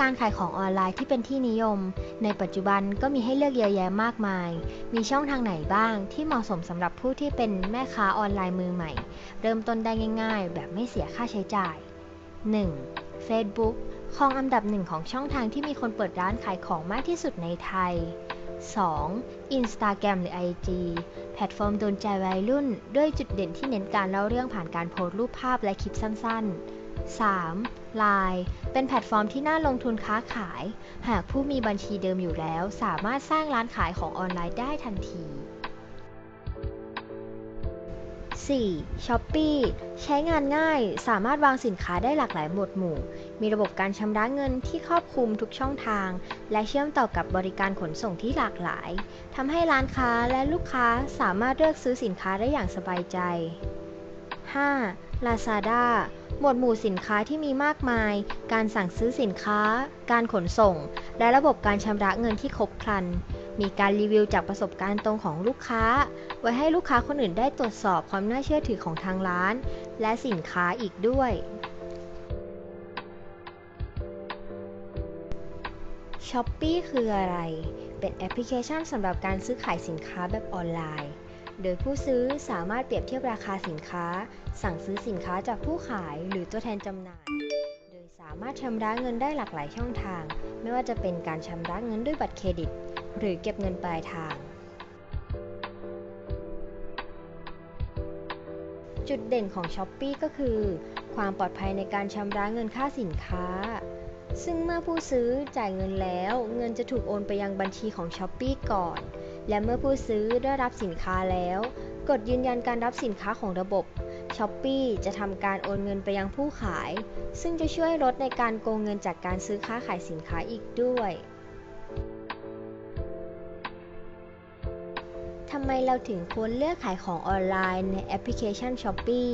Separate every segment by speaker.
Speaker 1: การขายของออนไลน์ที่เป็นที่นิยม ในปัจจุบันก็มีให้เลือกเยอะแยะมากมาย มีช่องทางไหนบ้างที่เหมาะสมสำหรับผู้ที่เป็นแม่ค้าออนไลน์มือใหม่ เริ่มต้นได้ง่าย ๆ แบบไม่เสียค่าใช้จ่าย 1. Facebook ครองอันดับหนึ่งของช่องทางที่มีคนเปิดร้านขายของมากที่สุดในไทย 2. Instagram หรือ IG แพลตฟอร์มโดนใจวัยรุ่น ด้วยจุดเด่นที่เน้นการเล่าเรื่องผ่านการโพสต์รูปภาพและคลิปสั้นๆ 3. Line เป็นแพลตฟอร์มที่น่าลงทุนค้าขาย หากผู้มีบัญชีเดิมอยู่แล้ว สามารถสร้างร้านขายของออนไลน์ได้ทันที 4. s h o p e e ใช้งานง่ายสามารถวางสินค้าได้หลากหลายหมวดหมู่ มีระบบการชำระเงินที่ครอบคลุมทุกช่องทาง และเชื่อมต่อกับบริการขนส่งที่หลากหลายทำให้ร้านค้าและลูกค้าสามารถเลือกซื้อสินค้าได้อย่างสบายใจ 5. Lazada มวดหมู่สินค้าที่มีมากมาย การสั่งซื้อสินค้า การขนส่ง และระบบการชำระเงินที่ครบครัน มีการรีวิวจากประสบการณ์ตรงของลูกค้า ไว้ให้ลูกค้าคนอื่นได้ตรวจสอบความน่าเชื่อถือของทางร้าน และสินค้าอีกด้วย s h อ p e e คืออะไร เป็นแอปพลิเคชันสำหรับการซื้อขายสินค้าแบบออนไลน์ โดยผู้ซื้อสามารถเปรียบเทียบราคาสินค้า สั่งซื้อสินค้าจากผู้ขายหรือตัวแทนจำหน่าย โดยสามารถชำระเงินได้หลากหลายช่องทาง ไม่ว่าจะเป็นการชำระเงินด้วยบัตรเครดิต หรือเก็บเงินปลายทาง จุดเด่นของ s h อ p e e ก็คือ ความปลอดภัยในการชำระเงินค่าสินค้าซึ่งเมื่อผู้ซื้อจ่ายเงินแล้ว เงินจะถูกโอนไปยังบัญชีของ s h อ p e e ก่อน และเมื่อผู้ซื้อได้รับสินค้าแล้ว กดยืนยันการรับสินค้าของระบบ s h อ p e e จะทำการโอนเงินไปยังผู้ขาย ซึ่งจะช่วยลดในการโกงเงินจากการซื้อค้าขายสินค้าอีกด้วยทำไมเราถึงควรเลือกขายของออนไลน์ในแอปพลิเคชัน s h อ p e e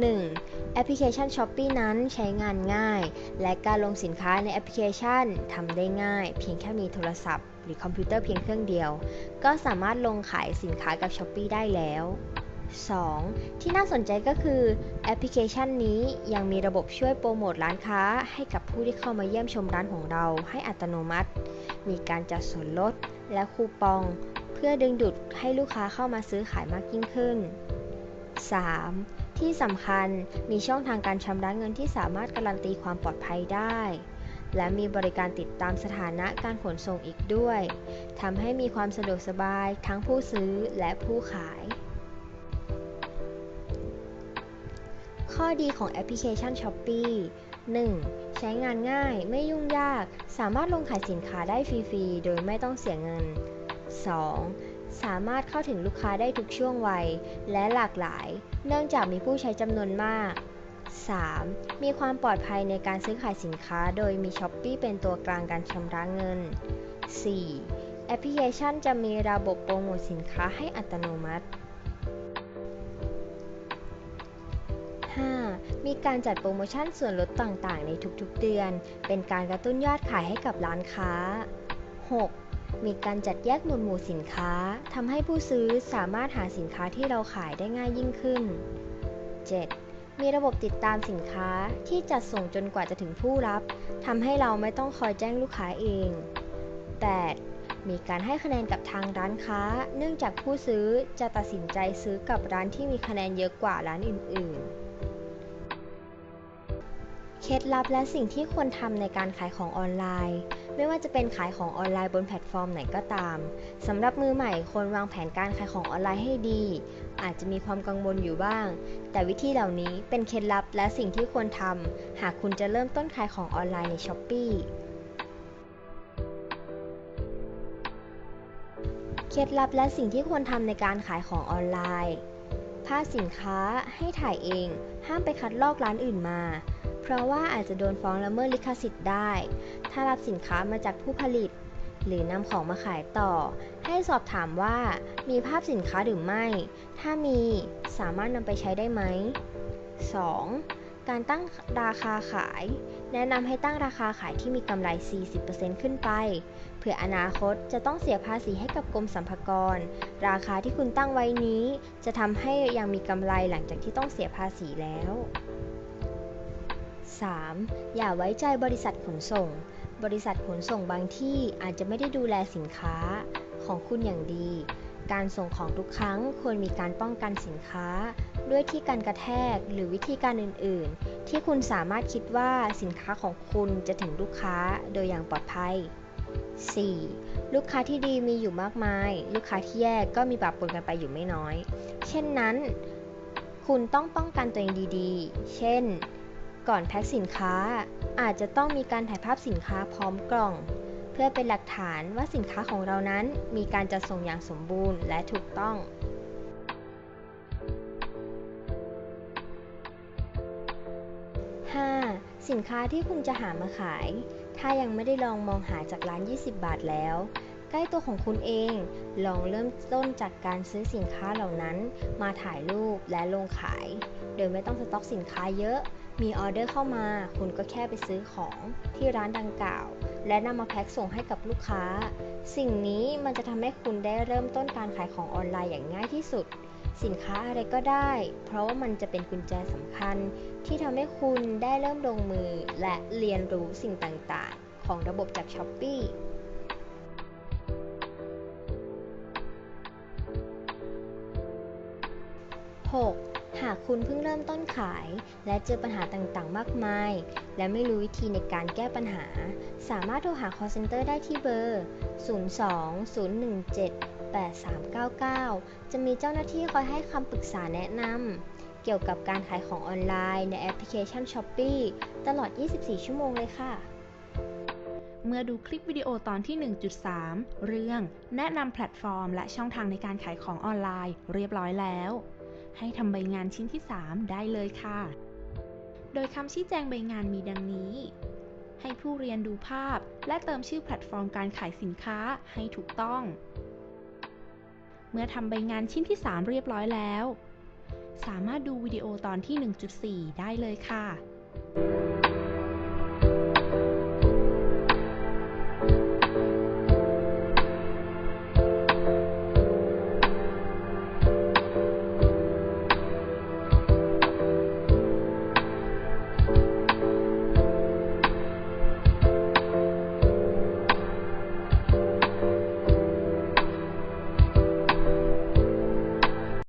Speaker 1: 1. แอปพลิเคชัน s h อ p e e นั้นใช้งานง่าย และการลงสินค้าในแอปพลิเคชันทำได้ง่าย เพียงแค่มีโทรศัพท์ รือคอมพิวเตอร์เพียงเครื่องเดียว ก็สามารถลงขายสินค้ากับ s h อ p e e ได้แล้ว 2. ที่น่าสนใจก็คือแอปพลิเคชันนี้ยังมีระบบช่วยโปรโมทร้านค้า ให้กับผู้ที่เข้ามาเยี่ยมชมร้านของเรา ให้อัตโนมัติ มีการจัดส่วนลดและคูปอง เพื่อดึงดูดให้ลูกค้าเข้ามาซื้อขายมากยิ่งขึ้น 3. ที่สำคัญมีช่องทางการชำระเงินที่สามารถการันตีความปลอดภัยได้ และมีบริการติดตามสถานะการขนส่งอีกด้วยทำให้มีความสะดวกสบายทั้งผู้ซื้อและผู้ขาย ข้อดีของแอปพลิเคชัน Shopee 1. ใช้งานง่ายไม่ยุ่งยาก สามารถลงขายสินค้าได้ฟรีๆ โดยไม่ต้องเสียเงิน 2. สามารถเข้าถึงลูกค้าได้ทุกช่วงวัย และหลากหลาย เนื่องจากมีผู้ใช้จำนวนมาก 3. มีความปลอดภัยในการซื้อขายสินค้า โดยมีช้อปปี้เป็นตัวกลางการชำระเงิน 4. แอปพลิเคชันจะมีระบบโปรโมทสินค้าให้อัตโนมัติ 5. มีการจัดโปรโมชั่นส่วนลดต่างๆ ในทุกๆ เดือน เป็นการกระตุ้นยอดขายให้กับร้านค้า 6. มีการจัดแยกหมวดหมู่สินค้าทำให้ผู้ซื้อสามารถหาสินค้าที่เราขายได้ง่ายยิ่งขึ้น 7. มีระบบติดตามสินค้าที่จัดส่งจนกว่าจะถึงผู้รับทำให้เราไม่ต้องคอยแจ้งลูกค้าเอง 8. มีการให้คะแนนกับทางร้านค้า เนื่องจากผู้ซื้อจะตัดสินใจซื้อกับร้านที่มีคะแนนเยอะกว่าร้านอื่น ๆ เคล็ดลับและสิ่งที่ควรทำในการขายของออนไลน์ ไม่ว่าจะเป็นขายของออนไลน์บนแพลตฟอร์มไหนก็ตามสำหรับมือใหม่ควรวางแผนการขายของออนไลน์ให้ดี อาจจะมีความกังวลอยู่บ้าง แต่วิธีเหล่านี้เป็นเคล็ดลับและสิ่งที่ควรทำหากคุณจะเริ่มต้นขายของออนไลน์ใน s h อ p e e เคล็ดลับและสิ่งที่ควรทำในการขายของออนไลน์ ภาพสินค้าให้ถ่ายเอง ห้ามไปคัดลอกร้านอื่นมา เพราะว่าอาจจะโดนฟ้องละเมิดลิขสิทธิ์ได้ ถ้ารับสินค้ามาจากผู้ผลิต หรือนำของมาขายต่อ ให้สอบถามว่ามีภาพสินค้าหรือไม่ ถ้ามีสามารถนำไปใช้ได้ไหม 2. การตั้งราคาขาย แนะนำให้ตั้งราคาขายที่มีกำไร 40%ขึ้นไป เผื่ออนาคตจะต้องเสียภาษีให้กับกรมสรรพากร ราคาที่คุณตั้งไว้นี้ จะทำให้ยังมีกำไรหลังจากที่ต้องเสียภาษีแล้ว 3. อย่าไว้ใจบริษัทขนส่ง บริษัทขนส่งบางที่อาจจะไม่ได้ดูแลสินค้าของคุณอย่างดี การส่งของทุกครั้งควรมีการป้องกันสินค้า ด้วยที่การกระแทกหรือวิธีการอื่น ๆ ที่คุณสามารถคิดว่าสินค้าของคุณจะถึงลูกค้าโดยอย่างปลอดภัย 4. ลูกค้าที่ดีมีอยู่มากมาย ลูกค้าที่แย่ก็มีปะปนกันไปอยู่ไม่น้อย เช่นนั้น คุณต้องป้องกันตัวเองดีๆ เช่น ก่อนแพ็คสินค้า อาจจะต้องมีการถ่ายภาพสินค้าพร้อมกล่อง เพื่อเป็นหลักฐานว่าสินค้าของเรานั้นมีการจัดส่งอย่างสมบูรณ์และถูกต้องสินค้าที่คุณจะหามาขาย ถ้ายังไม่ได้ลองมองหาจากร้าน 20 บาทแล้ว ใกล้ตัวของคุณเอง ลองเริ่มต้นจากการซื้อสินค้าเหล่านั้น มาถ่ายรูปและลงขาย โดยไม่ต้องสต็อกสินค้าเยอะ มีออเดอร์เข้ามา คุณก็แค่ไปซื้อของที่ร้านดังกล่าว และนำมาแพ็คส่งให้กับลูกค้า สิ่งนี้มันจะทำให้คุณได้เริ่มต้นการขายของออนไลน์อย่างง่ายที่สุด สินค้าอะไรก็ได้ เพราะว่ามันจะเป็นกุญแจสำคัญ ที่ทำให้คุณได้เริ่มลงมือและเรียนรู้สิ่งต่างๆ ของระบบจาก s h อ p e e 6. หากคุณเพิ่งเริ่มต้นขาย และเจอปัญหาต่างๆ มากมาย และไม่รู้วิธีในการแก้ปัญหา สามารถโทรหา call center ได้ที่เบอร์ 02-017-8399 จะมีเจ้าหน้าที่คอยให้คำปรึกษาแนะนำเกี่ยวกับการขายของออนไลน์ในแอปพลิเคชัน Shopee ตลอด 24 ชั่วโมงเลยค่ะ
Speaker 2: เมื่อดูคลิปวิดีโอตอนที่ 1.3 เรื่องแนะนำแพลตฟอร์ม และช่องทางในการขายของออนไลน์ เรียบร้อยแล้ว ให้ทำใบงานชิ้นที่ 3 ได้เลยค่ะ โดยคำชี้แจงใบงานมีดังนี้ ให้ผู้เรียนดูภาพ และเติมชื่อแพลตฟอร์มการขายสินค้าให้ถูกต้อง เมื่อทำใบงานชิ้นที่ 3 เรียบร้อยแล้ว สามารถดูวิดีโอตอนที่ 1.4 ได้เลยค่ะ